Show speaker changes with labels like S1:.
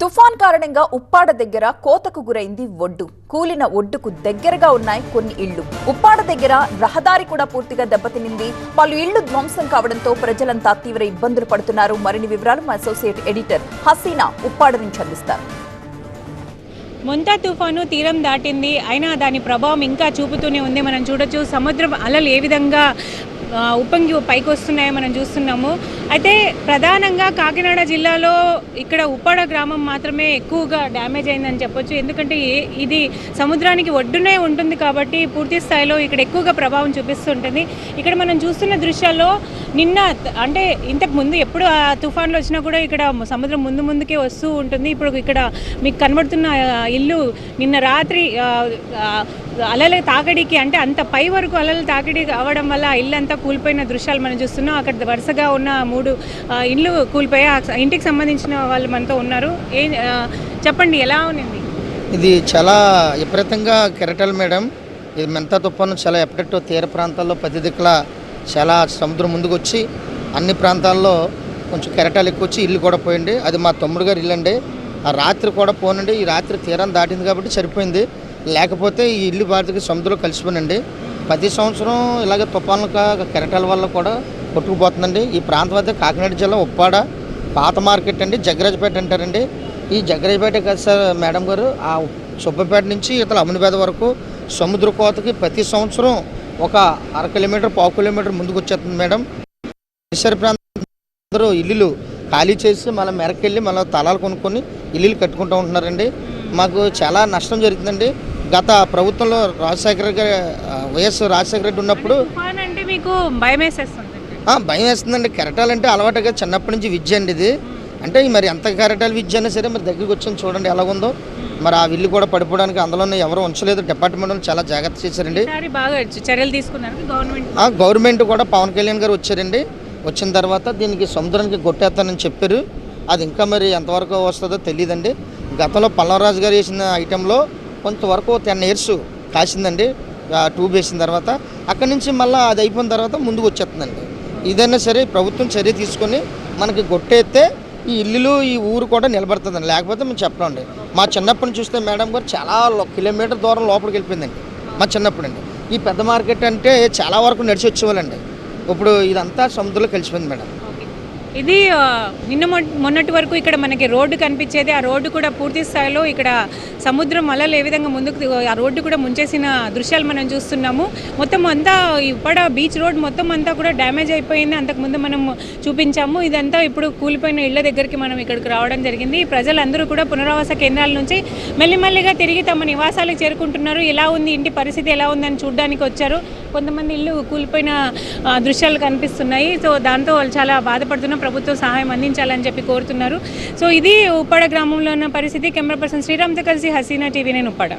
S1: తుఫాన్ కారణంగా ఉప్పాడ దగ్గర కోతకు గురైంది ఒడ్డు. కూలిన ఒడ్డుకు దగ్గరగా ఉన్నాయి కొన్ని ఇళ్ళు ఉప్పాడ దగ్గర రహదారి కూడా పూర్తిగా దెబ్బతినింది. పలు ఇళ్ళు ధ్వంసం కావడంతో ప్రజలంతా తీవ్ర ఇబ్బందులు పడుతున్నారు. మరిన్ని వివరాలు మా అసోసియేట్ ఎడిటర్ హసీనా ఉప్పాడ నుంచి అందిస్తారు.
S2: మొంతా తుఫాను తీరం దాటింది. అయినా దాని ప్రభావం ఇంకా చూపుతూనే ఉంది. మనం చూడొచ్చు సముద్రం అలలు ఏ విధంగా ఉప్పొంగి పైకి వస్తున్నాయో మనం చూస్తున్నాము. అయితే ప్రధానంగా కాకినాడ జిల్లాలో ఇక్కడ ఉప్పాడ గ్రామం మాత్రమే ఎక్కువగా డ్యామేజ్ అయిందని చెప్పొచ్చు. ఎందుకంటే ఏ- ఇది సముద్రానికి ఒడ్డునే ఉంటుంది కాబట్టి పూర్తి స్థాయిలో ఇక్కడ ఎక్కువగా ప్రభావం చూపిస్తుంటుంది. ఇక్కడ మనం చూస్తున్న దృశ్యాల్లో నిన్న అంటే ఇంతకు ముందు ఎప్పుడు ఆ తుఫాన్లు వచ్చినా కూడా ఇక్కడ సముద్రం ముందు ముందుకే వస్తూ ఉంటుంది. ఇప్పుడు ఇక్కడ మీకు కనబడుతున్న ఇల్లు నిన్న రాత్రి అలల తాకిడికి అంటే అంత పై వరకు అలల తాకిడి అవడం వల్ల ఇల్లంతా ఇల్లు అంతా కూలిపోయిన దృశ్యాలు మనం చూస్తున్నాం. అక్కడ వరుసగా ఉన్న మూడు ఇండ్లు కూలిపోయి ఆ ఇంటికి సంబంధించిన వాళ్ళు మనతో ఉన్నారు. ఏ చెప్పండి ఎలా ఉన్నింది?
S3: ఇది చాలా విపరీతంగా కెరటల్ మేడం. ఇది మెంతా తుఫాను చాలా ఎప్పటికో తీర ప్రాంతాల్లో పది దిక్కుల చాలా సముద్రం ముందుకు వచ్చి అన్ని ప్రాంతాల్లో కొంచెం కెరటాలు ఎక్కువ వచ్చి ఇల్లు కూడా పోయింది. అది మా తమ్ముడు గారు ఇల్లు అండి ఆ రాత్రి కూడా పోనండి. ఈ రాత్రి తీరం దాటింది కాబట్టి సరిపోయింది. లేకపోతే ఈ ఇల్లు బాధికి సముద్రంలో కలిసిపోనండి. ప్రతి సంవత్సరం ఇలాగ తుఫాన్ల కెరటాల వల్ల కూడా కొట్టుకుపోతుందండి. ఈ ప్రాంతం వద్ద కాకినాడ జిల్లా ఉప్పాడ పాత మార్కెట్ అండి జగ్గరాజపేట అంటారండి. ఈ జగ్గరాజపేట కదా సార్ మేడం గారు ఆ సుబ్బపేట నుంచి ఇతల అమ్మనిపేట వరకు సముద్ర కోతకి ప్రతి సంవత్సరం ఒక అర కిలోమీటర్ పావు కిలోమీటర్ ముందుకు వచ్చేస్తుంది మేడం. పరిసర ప్రాంతం ఇల్లులు ఖాళీ చేసి మళ్ళీ మెరకెళ్ళి మళ్ళీ తలాలు కొనుక్కొని ఇల్లులు కట్టుకుంటూ ఉంటున్నారండి. మాకు చాలా నష్టం జరుగుతుందండి. గత ప్రభుత్వంలో రాజశేఖర వైఎస్ రాజశేఖర రెడ్డి ఉన్నప్పుడు
S2: అంటే మీకు భయం వేసేస్తుంది.
S3: ఆ, భయం వేస్తుందండి. కెరటాలంటే అలవాటుగా చిన్నప్పటి నుంచి విద్య అండి ఇది. అంటే మరి ఎంత కెరటాల విద్య అయినా సరే మరి దగ్గరికి వచ్చి చూడండి ఎలా ఉందో. మరి ఆ విల్లు కూడా పడిపోవడానికి అందులోనే ఎవరు ఉంచలేదు. డిపార్ట్మెంట్ చాలా జాగ్రత్త చేశారండి.
S2: బాగా చర్యలు తీసుకున్నారు. గవర్నమెంట్
S3: కూడా పవన్ కళ్యాణ్ గారు వచ్చారండి. వచ్చిన తర్వాత దీనికి సముద్రానికి కొట్టేస్తానని చెప్పారు. అది ఇంకా మరి ఎంతవరకు వస్తుందో తెలియదండి. గతంలో పల్లవరాజు గారు వేసిన ఐటెంలో కొంతవరకు టెన్ ఇయర్స్ కాసిందండి ట్యూబ్ వేసిన తర్వాత. అక్కడి నుంచి మళ్ళీ అది అయిపోయిన తర్వాత ముందుకు వచ్చేస్తుందండి. ఇదైనా సరే ప్రభుత్వం చర్య తీసుకొని మనకి గొట్టేస్తే ఈ ఇల్లులు ఈ ఊరు కూడా నిలబడుతుందండి. లేకపోతే మేము చెప్పండి మా చిన్నప్పటి చూస్తే మేడం గారు చాలా కిలోమీటర్ దూరం లోపలికి వెళ్ళిపోయిందండి. మా చిన్నప్పుడు అండి ఈ పెద్ద మార్కెట్ అంటే చాలా వరకు నడిచి వచ్చేవాళ్ళండి. ఇప్పుడు ఇదంతా సముద్రంలో కలిసిపోయింది మేడం.
S2: ఇది నిన్న మొన్నటి వరకు ఇక్కడ మనకి రోడ్డు కనిపించేది. ఆ రోడ్డు కూడా పూర్తి స్థాయిలో ఇక్కడ సముద్రం అలలు ఏ విధంగా ముందుకు ఆ రోడ్డు కూడా ముంచేసిన దృశ్యాలు మనం చూస్తున్నాము. మొత్తం అంతా ఇప్పడ బీచ్ రోడ్ మొత్తం అంతా కూడా డ్యామేజ్ అయిపోయింది. అంతకుముందు మనం చూపించాము. ఇదంతా ఇప్పుడు కూలిపోయిన ఇళ్ళ దగ్గరికి మనం ఇక్కడికి రావడం జరిగింది. ప్రజలందరూ కూడా పునరావాస కేంద్రాల నుంచి మెల్లిమెల్లిగా తిరిగి తమ నివాసాలకు చేరుకుంటున్నారు. ఎలా ఉంది ఇంటి పరిస్థితి ఎలా ఉందని చూడడానికి వచ్చారు. కొంతమంది ఇల్లు కూలిపోయిన దృశ్యాలు కనిపిస్తున్నాయి. సో దాంతో వాళ్ళు చాలా బాధపడుతున్న. ప్రభుత్వం సహాయం అందించాలని చెప్పి కోరుతున్నారు. సో ఇది ఉప్పాడ గ్రామంలో ఉన్న పరిస్థితి. కెమెరా పర్సన్ శ్రీరామ్తో కలిసి హసీనా టీవీ నేను ఉప్పాడ.